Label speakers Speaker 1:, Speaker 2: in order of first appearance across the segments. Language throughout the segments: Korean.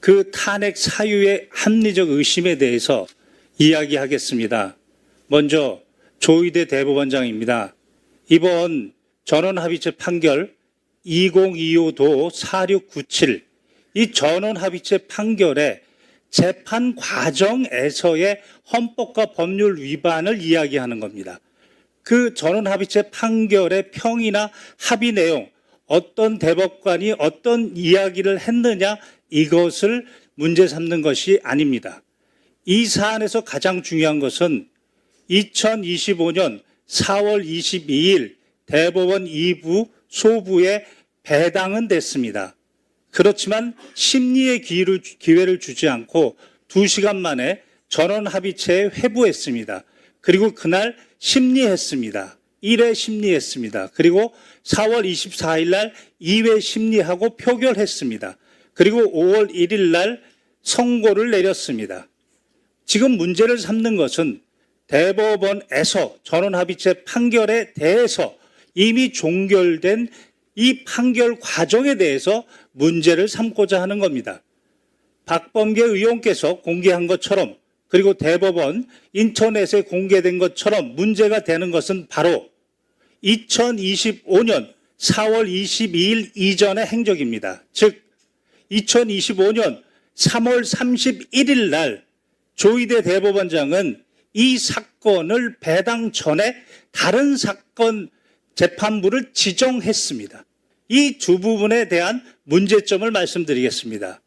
Speaker 1: 그 탄핵 사유의 합리적 의심에 대해서 이야기하겠습니다. 먼저 조의대 대법원장입니다. 이번 전원합의체 판결 2025도 4697 이 전원합의체 판결의 재판 과정에서의 헌법과 법률 위반을 이야기하는 겁니다. 그 전원합의체 판결의 평이나 합의 내용, 어떤 대법관이 어떤 이야기를 했느냐 이것을 문제 삼는 것이 아닙니다. 이 사안에서 가장 중요한 것은 2025년 4월 22일 대법원 2부 소부에 배당은 됐습니다. 그렇지만 심리의 기회를, 기회를 주지 않고 2시간 만에 전원 합의체에 회부했습니다. 그리고 그날 심리했습니다. 1회 심리했습니다. 그리고 4월 24일 날 2회 심리하고 표결했습니다. 그리고 5월 1일 날 선고를 내렸습니다. 지금 문제를 삼는 것은 대법원에서 전원합의체 판결에 대해서 이미 종결된 이 판결 과정에 대해서 문제를 삼고자 하는 겁니다. 박범계 의원께서 공개한 것처럼 그리고 대법원 인터넷에 공개된 것처럼 문제가 되는 것은 바로 2025년 4월 22일 이전의 행적입니다. 즉 2025년 3월 31일 날 조희대 대법원장은 이 사건을 배당 전에 다른 사건 재판부를 지정했습니다. 이 두 부분에 대한 문제점을 말씀드리겠습니다.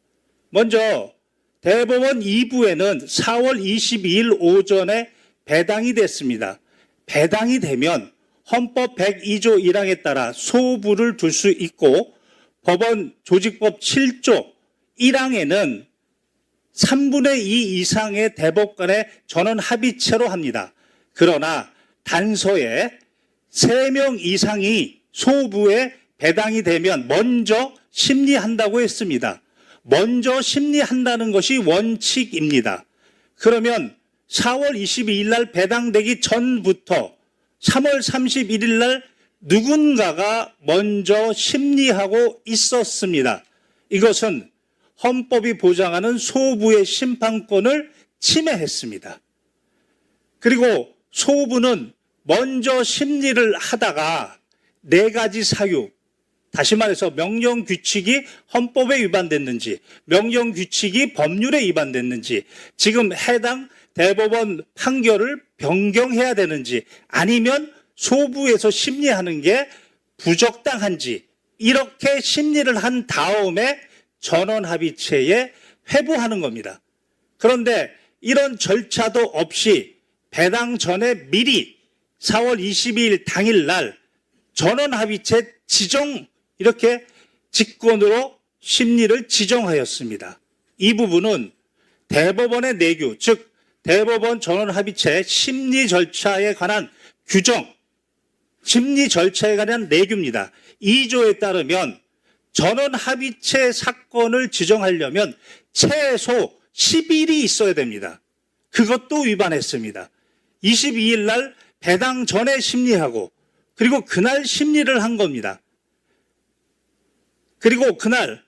Speaker 1: 먼저 대법원 2부에는 4월 22일 오전에 배당이 됐습니다. 배당이 되면 헌법 102조 1항에 따라 소부를 둘 수 있고 법원 조직법 7조 1항에는 3분의 2 이상의 대법관의 전원 합의체로 합니다. 그러나 단서에 3명 이상이 소부에 배당이 되면 먼저 심리한다고 했습니다. 먼저 심리한다는 것이 원칙입니다. 그러면 4월 22일 날 배당되기 전부터 3월 31일 날 누군가가 먼저 심리하고 있었습니다. 이것은 헌법이 보장하는 소부의 심판권을 침해했습니다. 그리고 소부는 먼저 심리를 하다가 네 가지 사유, 다시 말해서 명령 규칙이 헌법에 위반됐는지, 명령 규칙이 법률에 위반됐는지, 지금 해당 대법원 판결을 변경해야 되는지, 아니면 소부에서 심리하는 게 부적당한지, 이렇게 심리를 한 다음에 전원 합의체에 회부하는 겁니다. 그런데 이런 절차도 없이 배당 전에 미리 4월 22일 당일 날 전원 합의체 지정 이렇게 직권으로 심리를 지정하였습니다. 이 부분은 대법원의 내규, 즉 대법원 전원 합의체 심리 절차에 관한 규정, 심리 절차에 관한 내규입니다. 2조에 따르면 전원 합의체 사건을 지정하려면 최소 10일이 있어야 됩니다. 그것도 위반했습니다. 22일 날 배당 전에 심리하고 그리고 그날 심리를 한 겁니다. 그리고 그날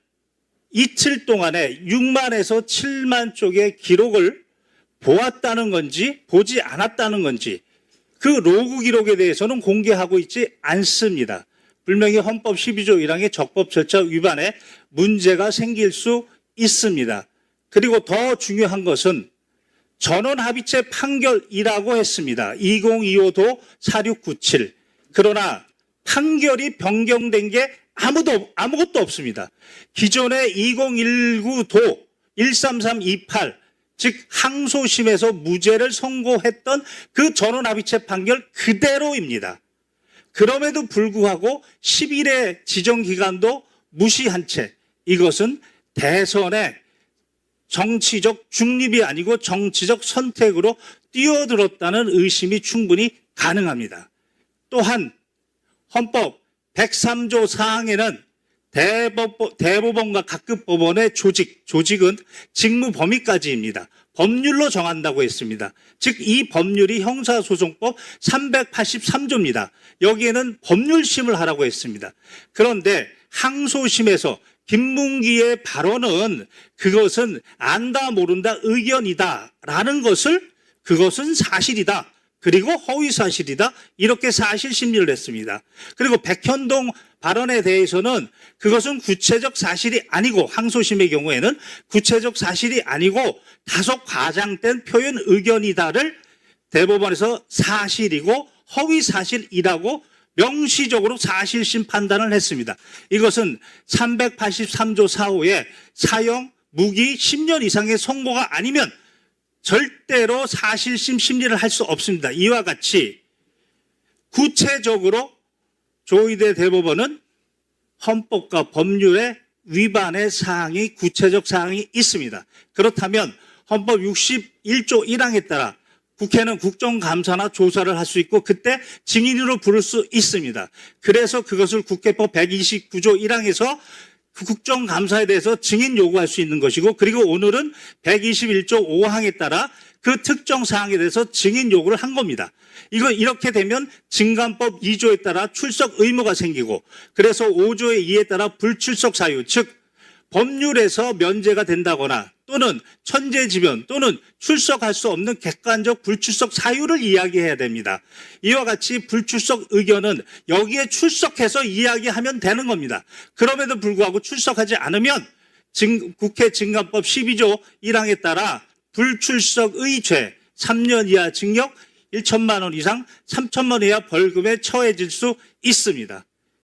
Speaker 1: 이틀 동안에 6만에서 7만 쪽의 기록을 보았다는 건지 보지 않았다는 건지 그 로그 기록에 대해서는 공개하고 있지 않습니다. 분명히 헌법 12조 1항의 적법 절차 위반에 문제가 생길 수 있습니다. 그리고 더 중요한 것은 전원 합의체 판결이라고 했습니다. 2025도 4697. 그러나 판결이 변경된 게 아무도 아무것도 없습니다. 기존의 2019도 13328, 즉 항소심에서 무죄를 선고했던 그 전원 합의체 판결 그대로입니다. 그럼에도 불구하고 10일의 지정 기간도 무시한 채 이것은 대선의 정치적 중립이 아니고 정치적 선택으로 뛰어들었다는 의심이 충분히 가능합니다. 또한 헌법 103조 사항에는 대법, 대법원 과 각급 법원의 조직, 조직은 직무 범위까지입니다. 법률로 정한다고 했습니다. 즉, 이 법률이 형사소송법 383조입니다. 여기에는 법률심을 하라고 했습니다. 그런데 항소심에서 김문기의 발언은 그것은 안다 모른다 의견이다 라는 것을 그것은 사실이다. 그리고 허위 사실이다. 이렇게 사실 심리를 했습니다. 그리고 백현동 발언에 대해서는 그것은 구체적 사실이 아니고 항소심의 경우에는 구체적 사실이 아니고 다소 과장된 표현 의견이다를 대법원에서 사실이고 허위 사실이라고 명시적으로 사실심 판단을 했습니다. 이것은 383조 4호의 사형 무기 10년 이상의 선고가 아니면 절대로 사실심 심리를 할 수 없습니다. 이와 같이 구체적으로 조의대 대법원은 헌법과 법률의 위반의 사항이 구체적 사항이 있습니다. 그렇다면 헌법 61조 1항에 따라 국회는 국정감사나 조사를 할 수 있고 그때 증인으로 부를 수 있습니다. 그래서 그것을 국회법 129조 1항에서 그 국정감사에 대해서 증인 요구할 수 있는 것이고 그리고 오늘은 121조 5항에 따라 그 특정 사항에 대해서 증인 요구를 한 겁니다. 이거 이렇게 되면 증감법 2조에 따라 출석 의무가 생기고 그래서 5조의 2에 따라 불출석 사유 즉 법률에서 면제가 된다거나 또는 천재지변 또는 출석할 수 없는 객관적 불출석 사유를 이야기해야 됩니다. 이와 같이 불출석 의견은 여기에 출석해서 이야기하면 되는 겁니다. 그럼에도 불구하고 출석하지 않으면 증- 국회 증감법 12조 1항에 따라 불출석의 죄 3년 이하 징역 1천만 원 이상 3천만 원 이하 벌금에 처해질 수 있습니다.